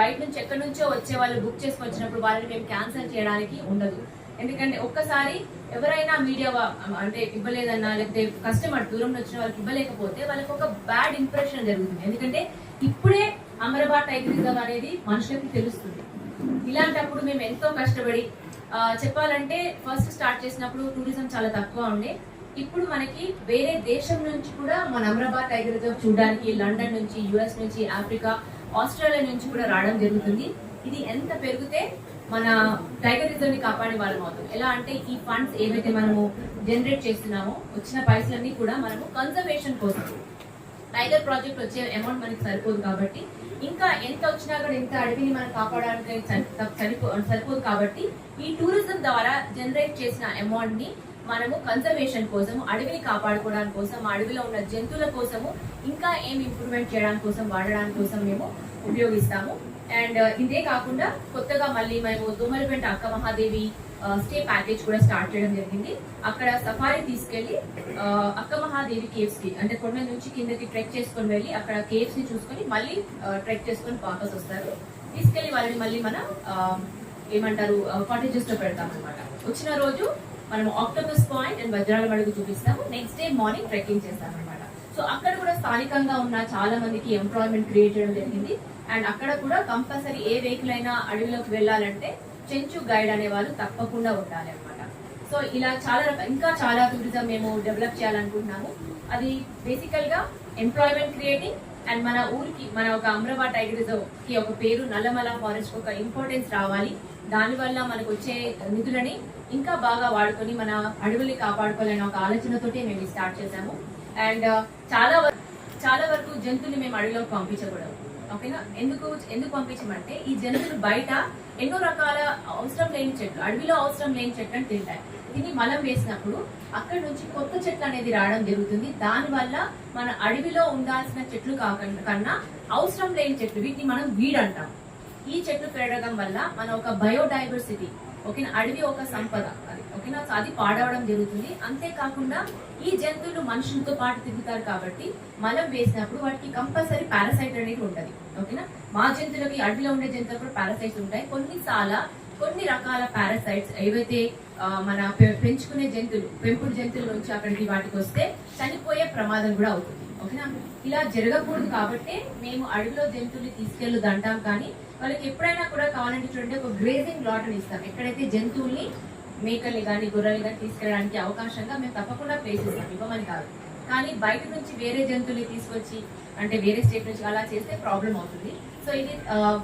బయట నుంచి ఎక్కడి నుంచో వచ్చే వాళ్ళు బుక్ చేసుకొని వచ్చినప్పుడు వాళ్ళని మేము క్యాన్సిల్ చేయడానికి ఉండదు. ఎందుకంటే ఒక్కసారి ఎవరైనా మీడియా అంటే ఇవ్వలేదన్నా లేకపోతే కస్టమర్ దూరం వచ్చిన వాళ్ళకి ఇవ్వలేకపోతే వాళ్ళకి ఒక బ్యాడ్ ఇంప్రెషన్ జరుగుతుంది. ఎందుకంటే ఇప్పుడే అమరబాద్ టైగరిజం అనేది మనుషులకి తెలుస్తుంది. ఇలాంటప్పుడు మేము ఎంతో కష్టపడి చెప్పాలంటే ఫస్ట్ స్టార్ట్ చేసినప్పుడు టూరిజం చాలా తక్కువ ఉండే. ఇప్పుడు మనకి వేరే దేశం నుంచి కూడా మన అమరాబాద్ టైగర్ రిజర్వ్ చూడడానికి లండన్ నుంచి యుఎస్ నుంచి ఆఫ్రికా ఆస్ట్రేలియా నుంచి కూడా రావడం జరుగుతుంది. ఇది ఎంత పెరిగితే మన టైగర్ రిజర్వ్ని కాపాడే వాళ్ళం అవుతాం. ఎలా అంటే ఈ ఫండ్స్ ఏవైతే మనము జనరేట్ చేస్తున్నామో వచ్చిన పైసలన్నీ కూడా మనము కన్జర్వేషన్ కోసం. టైగర్ ప్రాజెక్ట్ వచ్చే అమౌంట్ మనకి సరిపోదు కాబట్టి ఇంకా ఎంత వచ్చినా కూడా ఇంత అడవిని మనం కాపాడడానికి సరిపో సరిపోదు కాబట్టి ఈ టూరిజం ద్వారా జనరేట్ చేసిన అమౌంట్ని మనము కన్సర్వేషన్ కోసం అడవిని కాపాడుకోవడానికి కోసం అడవిలో ఉన్న జంతువుల కోసము ఇంకా ఏం ఇంప్రూవ్మెంట్ చేయడానికి కోసం వాడడానికి కోసం మేము ఉపయోగిస్తాము. అండ్ uh, ఇదే కాకుండా కొత్తగా మళ్ళీ మేము దోమలపెంట అక్క మహాదేవి uh, స్టే ప్యాకేజ్ కూడా స్టార్ట్ చేయడం జరిగింది. అక్కడ సఫారీ తీసుకెళ్ళి uh, అక్క మహాదేవి కేవ్స్కి అంటే కొండ నుంచి కిందకి ట్రెక్ చేసుకొని వెళ్ళి అక్కడ కేవ్స్ని చూసుకొని మళ్ళీ ట్రెక్ చేసుకొని వాపస్ వస్తారు. తీసుకెళ్ళి వాళ్ళని మళ్ళీ మనం ఏమంటారు కాటేజెస్లో పెడతాం అనమాట వచ్చిన రోజు మనం ఆక్టోపస్ పాయింట్ అండ్ వజ్రాల మడుగు చూపిస్తాము. నెక్స్ట్ డే మార్నింగ్ ట్రెక్కింగ్ చేస్తాం అనమాట సో అక్కడ కూడా స్థానికంగా ఉన్న చాలా మందికి ఎంప్లాయ్మెంట్ క్రియేట్ చేయడం జరిగింది. అండ్ అక్కడ కూడా కంపల్సరీ ఏ వెహికల్ అయినా అడవిలోకి వెళ్ళాలంటే చెంచు గైడ్ అనే వాళ్ళు తప్పకుండా ఉండాలి అనమాట సో ఇలా చాలా రకాల ఇంకా చాలా టూరిజం మేము డెవలప్ చేయాలనుకుంటున్నాము. అది బేసికల్గా ఎంప్లాయ్మెంట్ క్రియేటింగ్ అండ్ మన ఊరికి మన ఒక అమ్రవా టైగర్ రిజర్వ్కి ఒక పేరు నల్లమల ఫారెస్ట్ ఒక ఇంపార్టెన్స్ రావాలి. దానివల్ల మనకు వచ్చే నిధులని ఇంకా బాగా వాడుకొని మన అడవుల్ని కాపాడుకోవాలనే ఒక ఆలోచనతోటి మేము స్టార్ట్ చేశాము. అండ్ uh, చాలా వరకు చాలా వరకు జంతువులు మేము అడవిలోకి పంపించకూడదు. ఓకేనా? ఎందుకు ఎందుకు పంపించమంటే ఈ జంతువులు బయట ఎన్నో రకాల అవసరం లేని చెట్లు అడవిలో అవసరం లేని చెట్లను తింటాయి. తిని మలం వేసినప్పుడు అక్కడ నుంచి కొత్త చెట్లు అనేది రావడం జరుగుతుంది. దాని వల్ల మన అడవిలో ఉండాల్సిన చెట్లు కాకుండా కన్నా అవసరం లేని చెట్లు వీటిని మనం వీడ్ అంటాం ఈ చెట్లు పెరగడం వల్ల మన ఒక బయోడైవర్సిటీ ఓకేనా? అడవి ఒక సంపద అది ఓకేనా? సో అది పాడవడం జరుగుతుంది. అంతేకాకుండా ఈ జంతువులు మనుషులతో పాటు తిరుగుతారు కాబట్టి మలం వేసినప్పుడు వాటికి కంపల్సరీ పారాసైట్ అనేది ఉంటుంది ఓకేనా? మా జంతువులకి అడవిలో ఉండే జంతువులకు కూడా పారాసైట్స్ ఉంటాయి. కొన్నిసార్లు కొన్ని రకాల పారాసైట్స్ ఏవైతే మన పెంచుకునే జంతువులు పెంపుడు జంతువుల నుంచి అక్కడికి వాటికి వస్తే చనిపోయే ప్రమాదం కూడా అవుతుంది ఓకేనా? ఇలా జరగకూడదు కాబట్టి మేము అడవిలో జంతువులు తీసుకెళ్ళదు అంటాం కానీ వాళ్ళకి ఎప్పుడైనా కూడా కావాలంటే చూడండి ఒక గ్రేజింగ్ లాట్ అని ఇస్తాం. ఎక్కడైతే జంతువుల్ని మేకల్ని కానీ గొర్రెల్ని కానీ తీసుకెళ్ళడానికి అవకాశంగా మేము తప్పకుండా ప్లేస్ ఇస్తాం ఇవ్వమని కాదు. కానీ బయట నుంచి వేరే జంతువుల్ని తీసుకొచ్చి అంటే వేరే స్టేట్ నుంచి అలా చేస్తే ప్రాబ్లం అవుతుంది. సో ఇది uh,